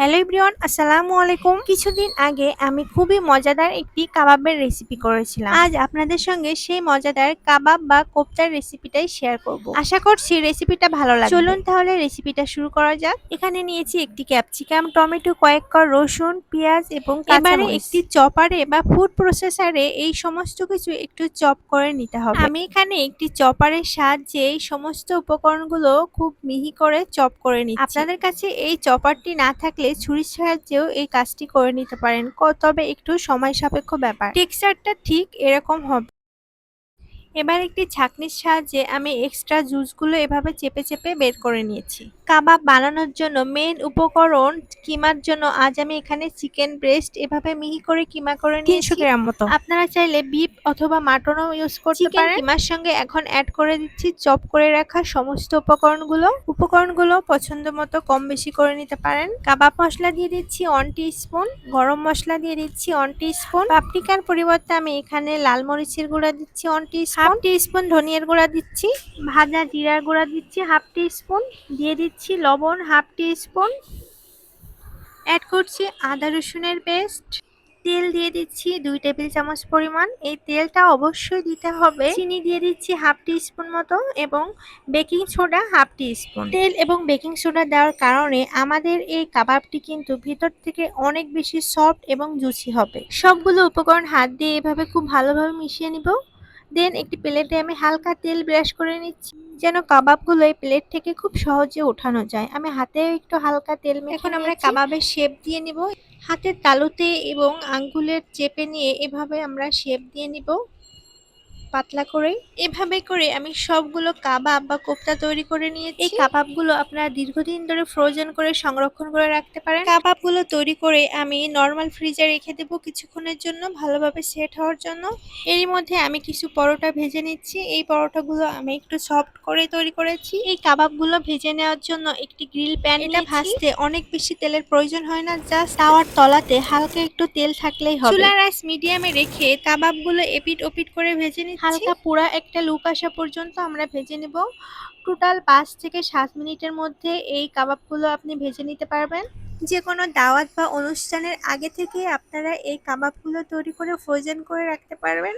Hello everyone আসসালামু আলাইকুম। কিছুদিন আগে আমি খুবই মজাদার একটি কাবাবের রেসিপি করেছিলাম। আজ আপনাদের সঙ্গে সেই মজাদার কাবাব বা কোপ্তার রেসিপিটাই শেয়ার করব। আশা করছি রেসিপিটা ভালো লাগবে। চলুন তাহলে রেসিপিটা শুরু করা যাক। এখানে নিয়েছি একটি ক্যাপসিকাম টমেটো কয়েক কর রসুন পেঁয়াজ এবং এবারে একটি চপারে বা ফুড প্রসেসারে এই সমস্ত কিছু একটু চপ করে নিতে হবে। আমি এখানে একটি চপারের সাহায্যে এই সমস্ত উপকরণগুলো খুব মিহি করে চপ করে নিচ্ছি। আপনাদের কাছে এই চপারটি না থাকলে ছুরির সাহায্যেও এই কাজটি করে নিতে পারেন। তবে একটু সময় সাপেক্ষ ব্যাপার। টেক্সচারটা ঠিক এরকম হবে। এবার একটি ছাঁকনির সাহায্যে আমি এক্সট্রা জুসগুলো এভাবে চেপে চেপে বের করে নিয়েছি। কাবাব বানানোর জন্য মেন উপকরণ কিমার জন্য আজ আমি এখানে চিকেন ব্রেস্ট এভাবে মিহি করে কিমা করে নিয়েছি। গ্রাম মতো। আপনারা চাইলে বিপ অথবা মাটনও ইউজ করতে পারেন। কিমার সঙ্গে এখন অ্যাড করে দিচ্ছি চপ করে রাখা সমস্ত উপকরণগুলো। উপকরণগুলো পছন্দ মতো কম বেশি করে নিতে পারেন। কাবাব মশলা দিয়ে দিচ্ছি ওয়ান স্পুন গরম মশলা দিয়ে দিচ্ছি ওয়ান স্পুন পাপরিকার পরিবর্তে আমি এখানে লাল মরিচের গুঁড়া দিচ্ছি ওয়ান হাফ স্পুন ধনিয়ার গুঁড়া দিচ্ছি, ভাজা জিরার গুঁড়া দিচ্ছি, হাফ স্পুন দিয়ে দিচ্ছি লবণ, হাফ স্পুন অ্যাড করছি আদা রসুনের পেস্ট। তেল দিয়ে দিচ্ছি দুই টেবিল চামচ পরিমাণ। এই তেলটা অবশ্যই দিতে হবে। চিনি দিয়ে দিচ্ছি হাফ টি স্পুন মতো এবং baking soda half teaspoon তেল এবং বেকিং সোডা দেওয়ার কারণে আমাদের এই কাবাবটি কিন্তু ভিতর থেকে অনেক বেশি সফট এবং জুসি হবে। সবগুলো উপকরণ হাত দিয়ে এভাবে খুব ভালোভাবে মিশিয়ে নিব। দেন একটি প্লেটে আমি হালকা তেল ব্রাশ করে নিচ্ছি যেন কাবাবগুলো এই প্লেট থেকে খুব সহজে ওঠানো যায়। আমি হাতে একটু হালকা তেল মেখে এখন আমরা কাবাবের শেপ দিয়ে নিব। হাতের তালুতে এবং আঙ্গুলের চেপে নিয়ে এভাবে আমরা শেপ দিয়ে নিব। পাতলা করে এভাবে করে আমি সবগুলো কাবাব বা কোফতা তৈরি করে নিয়েছি। এই কাবাবগুলো আপনারা দীর্ঘদিন ধরে ফ্রোজেন করে সংরক্ষণ করে রাখতে পারেন? কাবাবগুলো তৈরি করে আমি নর্মাল ফ্রিজে রেখে দেবো কিছুক্ষণের জন্য ভালোভাবে সেট হওয়ার জন্য। এরই মধ্যে আমি কিছু পরোটা ভেজে নিচ্ছি। এই পরোটাগুলো আমি একটু সফট করে তৈরি করেছি। এই কাবাবগুলো ভেজে নেওয়ার জন্য একটি গ্রিল প্যান এটা ভাজতে অনেক বেশি তেলের প্রয়োজন হয় না জাস্ট তাওয়ার তলাতে হালকা একটু তেল থাকলেই হবে। চুলা রাইস মিডিয়ামে রেখে কাবাবগুলো এপিট ওপিট করে ভেজে নিচ্ছি। হালকা পুরা একটা লুক আসা পর্যন্ত আমরা ভেজে নেব। টোটাল পাঁচ থেকে সাত মিনিটের মধ্যে এই কাবাবগুলো আপনি ভেজে নিতে পারবেন। যে কোনো দাওয়াত বা অনুষ্ঠানের আগে থেকে আপনারা এই কাবাবগুলো তৈরি করে ফ্রোজেন করে রাখতে পারবেন।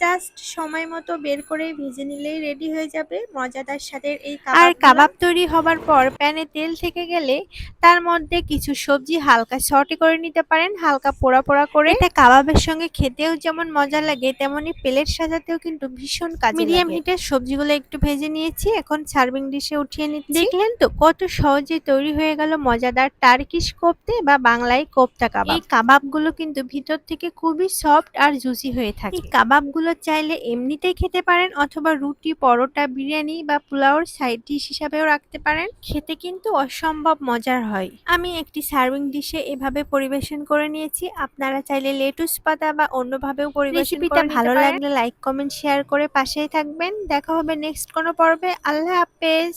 জাস্ট সময় মতো বের করে ভেজে নিলেই রেডি হয়ে যাবে। মজাদার স্বাদের এই আর কাবাব তৈরি হবার পর প্যানে তেল থেকে গেলে তার মধ্যে কিছু সবজি হালকা শর্টে করে নিতে পারেন হালকা পোড়া পোড়া করে। এটা কাবাবের সঙ্গে খেতেও যেমন মজা লাগে তেমনি প্লেট সাজাতেও কিন্তু ভীষণ কাজে মিডিয়াম হিটের সবজিগুলো একটু ভেজে নিয়েছি এখন সার্ভিং ডিশে উঠিয়ে নিচ্ছি। দেখলেন তো কত সহজে তৈরি হয়ে গেল মজাদার টার্কিশ কোপ্তে বা বাংলায় কোপ্তা কাবাব। এই কাবাবগুলো কিন্তু ভিতর থেকে খুবই সফট আর জুসি হয়ে থাকে। এই কাবাবগুলো চাইলে এমনিতেই খেতে পারেন অথবা রুটি পরোটা বিরিয়ানি বা পোলাওর সাইড ডিশ হিসাবেও রাখতে পারেন। খেতে কিন্তু অসম্ভব মজার হয়। আমি একটি সার্ভিং ডিশে এভাবে পরিবেশন করে নিয়েছি। আপনারা চাইলে লেটুস পাতা বা অন্যভাবেও পরিবেশন রেসিপিটা ভালো লাগলে লাইক কমেন্ট শেয়ার করে পাশেই থাকবেন। দেখা হবে নেক্সট কোনো পর্বে। আল্লাহ হাফেজ।